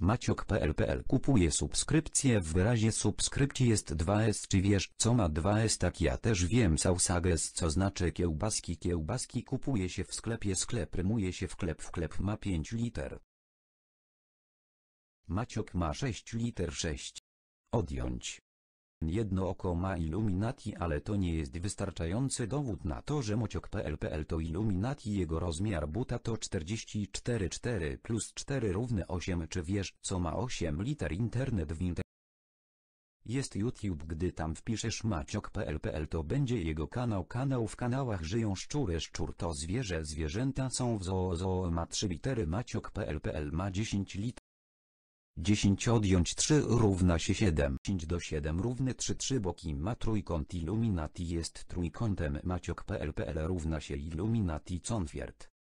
Maciok.pl kupuje subskrypcję w wyrazie subskrypcji jest 2S czy wiesz co ma 2S tak ja też wiem sausages co znaczy kiełbaski kiełbaski kupuje się w sklepie sklep rymuje się w klep w klep ma 5 liter. Maciok ma 6 liter 6. Odjąć. Jedno oko ma Illuminati ale to nie jest wystarczający dowód na to, że mociok.pl to Illuminati. Jego rozmiar buta to 44,4 plus 4 równe 8 czy wiesz co ma 8 liter internet w internet. Jest YouTube gdy tam wpiszesz maciok.pl to będzie jego kanał. Kanał w kanałach żyją szczury szczur to zwierzę. Zwierzęta są w zoo zoo ma 3 litery. Maciok.pl ma 10 liter 10 odjąć 3 równa się 7. 10 do 7 równy 3 3 boki ma trójkąt Illuminati jest trójkątem maciok.pl równa się Illuminati Confiert.